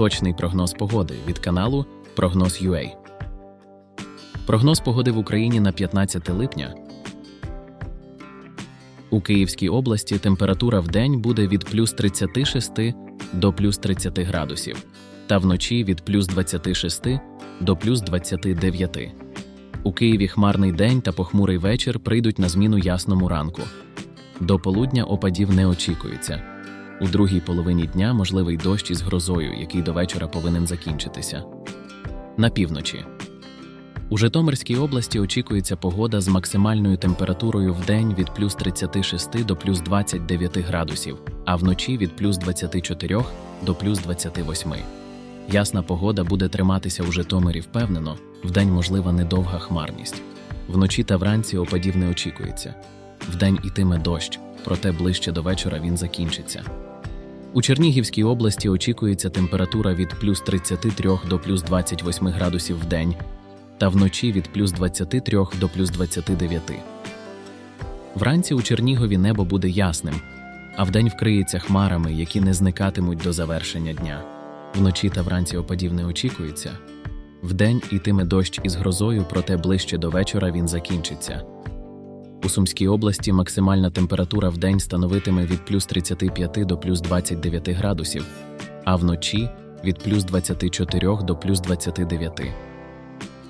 Точний прогноз погоди від каналу Прогноз UA. Прогноз погоди в Україні на 15 липня. У Київській області температура в день буде від плюс 36 до плюс 30 градусів, та вночі від плюс 26 до плюс 29. У Києві хмарний день та похмурий вечір прийдуть на зміну ясному ранку. До полудня опадів не очікується. У другій половині дня можливий дощ із грозою, який до вечора повинен закінчитися. На півночі. У Житомирській області очікується погода з максимальною температурою в день від плюс 36 до плюс 29 градусів, а вночі від плюс 24 до плюс 28. Ясна погода буде триматися у Житомирі впевнено, вдень можлива недовга хмарність. Вночі та вранці опадів не очікується. Вдень ітиме дощ, проте ближче до вечора він закінчиться. У Чернігівській області очікується температура від плюс 33 до плюс 28 градусів в день, та вночі від плюс 23 до плюс 29. Вранці у Чернігові небо буде ясним, а вдень вкриється хмарами, які не зникатимуть до завершення дня. Вночі та вранці опадів не очікується. Вдень ітиме дощ із грозою, проте ближче до вечора він закінчиться. У Сумській області максимальна температура в день становитиме від плюс 35 до плюс 29 градусів, а вночі від плюс 24 до плюс 29.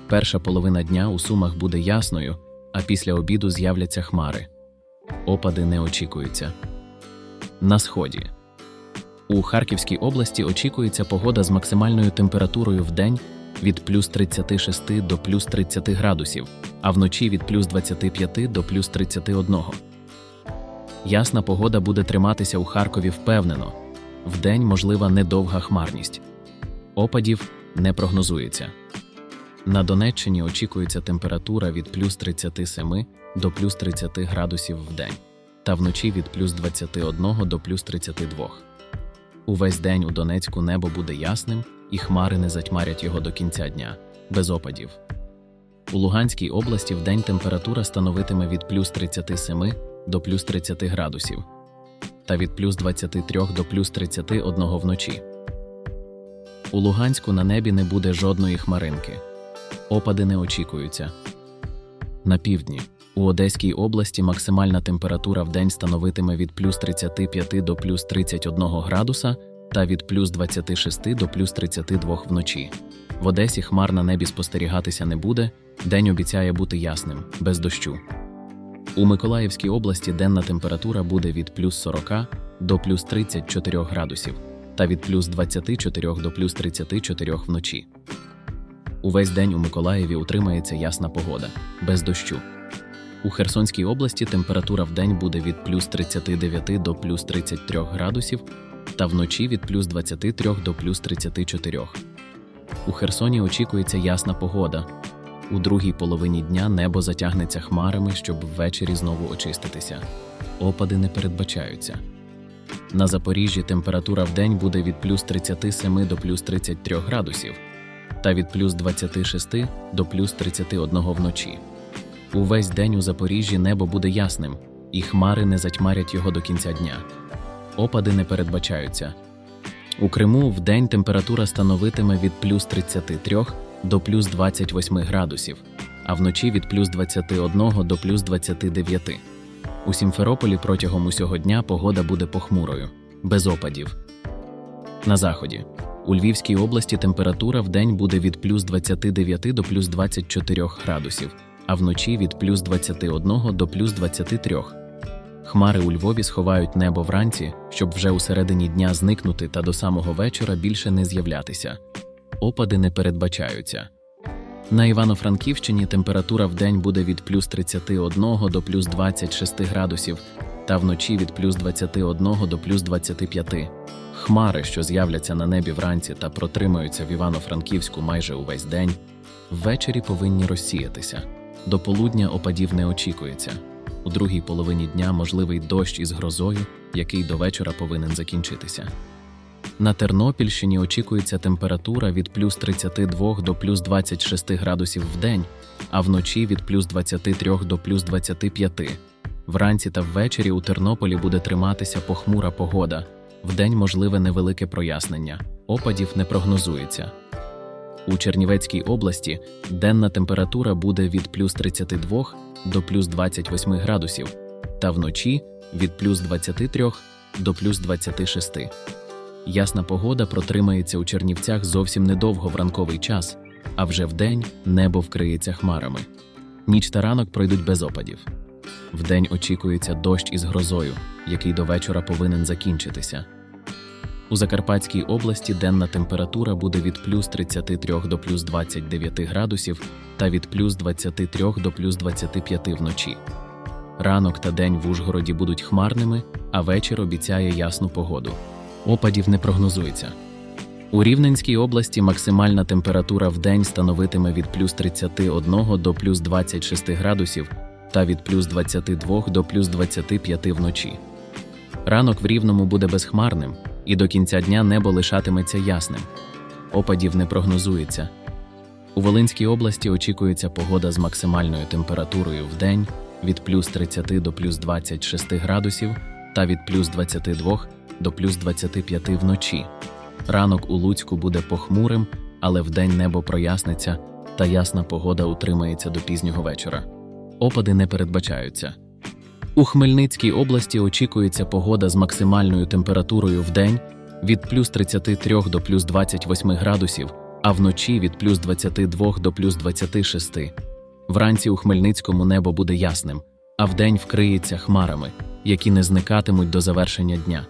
Перша половина дня у Сумах буде ясною, а після обіду з'являться хмари. Опади не очікуються. На сході. У Харківській області очікується погода з максимальною температурою в день від плюс 36 до плюс 30 градусів, а вночі від плюс 25 до плюс 31. Ясна погода буде триматися у Харкові впевнено. Вдень можлива недовга хмарність. Опадів не прогнозується. На Донеччині очікується температура від плюс 37 до плюс 30 градусів в день, та вночі від плюс 21 до плюс 32. Увесь день у Донецьку небо буде ясним, і хмари не затьмарять його до кінця дня, без опадів. У Луганській області вдень температура становитиме від плюс 37 до плюс 30 градусів, та від плюс 23 до плюс 31 вночі. У Луганську на небі не буде жодної хмаринки. Опади не очікуються. На півдні. У Одеській області максимальна температура в день становитиме від плюс 35 до плюс 31 градуса та від плюс 26 до плюс 32 вночі. В Одесі хмар на небі спостерігатися не буде, день обіцяє бути ясним, без дощу. У Миколаївській області денна температура буде від плюс 40 до плюс 34 градусів та від плюс 24 до плюс 34 вночі. Увесь день у Миколаєві утримається ясна погода, без дощу. У Херсонській області температура в день буде від плюс 39 до плюс 33 градусів та вночі від плюс 23 до плюс 34. У Херсоні очікується ясна погода. У другій половині дня небо затягнеться хмарами, щоб ввечері знову очиститися. Опади не передбачаються. На Запоріжжі температура в день буде від плюс 37 до плюс 33 градусів та від плюс 26 до плюс 31 вночі. Увесь день у Запоріжжі небо буде ясним, і хмари не затьмарять його до кінця дня. Опади не передбачаються. У Криму в день температура становитиме від плюс 33 до плюс 28 градусів, а вночі від плюс 21 до плюс 29. У Сімферополі протягом усього дня погода буде похмурою, без опадів. На заході. У Львівській області температура в день буде від плюс 29 до плюс 24 градусів, а вночі від плюс 21 до плюс 23. Хмари у Львові сховають небо вранці, щоб вже у середині дня зникнути та до самого вечора більше не з'являтися. Опади не передбачаються. На Івано-Франківщині температура в день буде від плюс 31 до плюс 26 градусів, та вночі від плюс 21 до плюс 25. Хмари, що з'являться на небі вранці та протримаються в Івано-Франківську майже увесь день, ввечері повинні розсіятися. До полудня опадів не очікується. У другій половині дня можливий дощ із грозою, який до вечора повинен закінчитися. На Тернопільщині очікується температура від плюс 32 до плюс 26 градусів в день, а вночі від плюс 23 до плюс 25. Вранці та ввечері у Тернополі буде триматися похмура погода. Вдень можливе невелике прояснення. Опадів не прогнозується. У Чернівецькій області денна температура буде від плюс 32 до плюс 28 градусів, та вночі від плюс 23 до плюс 26. Ясна погода протримається у Чернівцях зовсім недовго в ранковий час, а вже вдень небо вкриється хмарами. Ніч та ранок пройдуть без опадів. Вдень очікується дощ із грозою, який до вечора повинен закінчитися. У Закарпатській області денна температура буде від плюс 33 до плюс 29 градусів та від плюс 23 до плюс 25 вночі. Ранок та день в Ужгороді будуть хмарними, а вечір обіцяє ясну погоду. Опадів не прогнозується. У Рівненській області максимальна температура в день становитиме від плюс 31 до плюс 26 градусів та від плюс 22 до плюс 25 вночі. Ранок в Рівному буде безхмарним, і до кінця дня небо лишатиметься ясним. Опадів не прогнозується. У Волинській області очікується погода з максимальною температурою в день від плюс 30 до плюс 26 градусів та від плюс 22 до плюс 25 вночі. Ранок у Луцьку буде похмурим, але вдень небо проясниться та ясна погода утримається до пізнього вечора. Опади не передбачаються. У Хмельницькій області очікується погода з максимальною температурою в день від плюс 33 до плюс 28 градусів, а вночі від плюс 22 до плюс 26. Вранці у Хмельницькому небо буде ясним, а вдень вкриється хмарами, які не зникатимуть до завершення дня.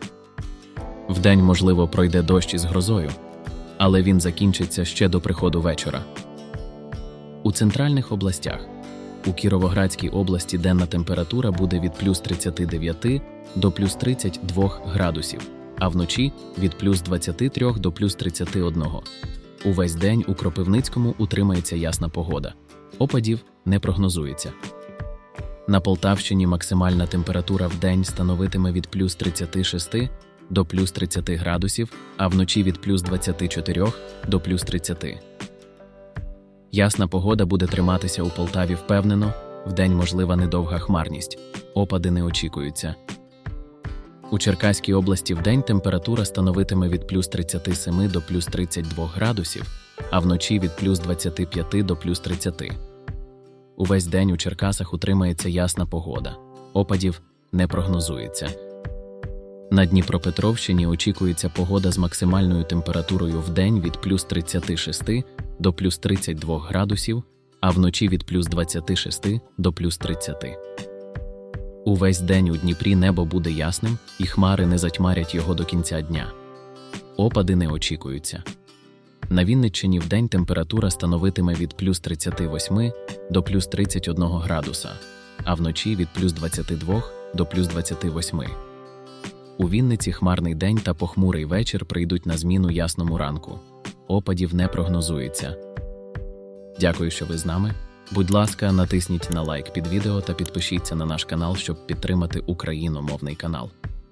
Вдень, можливо, пройде дощ із грозою, але він закінчиться ще до приходу вечора. У центральних областях у Кіровоградській області денна температура буде від плюс 39 до плюс 32 градусів, а вночі від плюс 23 до плюс 31. Увесь день у Кропивницькому утримається ясна погода. Опадів не прогнозується. На Полтавщині максимальна температура в день становитиме від плюс 36 до плюс 30 градусів, а вночі від плюс 24 до плюс 30. Ясна погода буде триматися у Полтаві впевнено, вдень можлива недовга хмарність, опади не очікуються. У Черкаській області вдень температура становитиме від плюс 37 до плюс 32 градусів, а вночі від плюс 25 до плюс 30. Увесь день у Черкасах утримається ясна погода, опадів не прогнозується. На Дніпропетровщині очікується погода з максимальною температурою в день від плюс 36 до плюс 32 градусів, а вночі від плюс 26 до плюс 30. Увесь день у Дніпрі небо буде ясним, і хмари не затьмарять його до кінця дня. Опади не очікуються. На Вінниччині вдень температура становитиме від плюс 38 до плюс 31 градуса, а вночі від плюс 22 до плюс 28. У Вінниці хмарний день та похмурий вечір прийдуть на зміну ясному ранку. Опадів не прогнозується. Дякую, що ви з нами. Будь ласка, натисніть на лайк під відео та підпишіться на наш канал, щоб підтримати україномовний канал.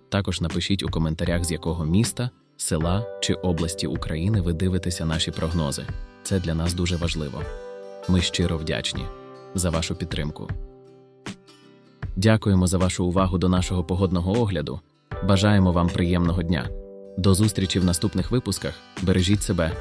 Також напишіть у коментарях, з якого міста, села чи області України ви дивитеся наші прогнози. Це для нас дуже важливо. Ми щиро вдячні за вашу підтримку. Дякуємо за вашу увагу до нашого погодного огляду. Бажаємо вам приємного дня. До зустрічі в наступних випусках. Бережіть себе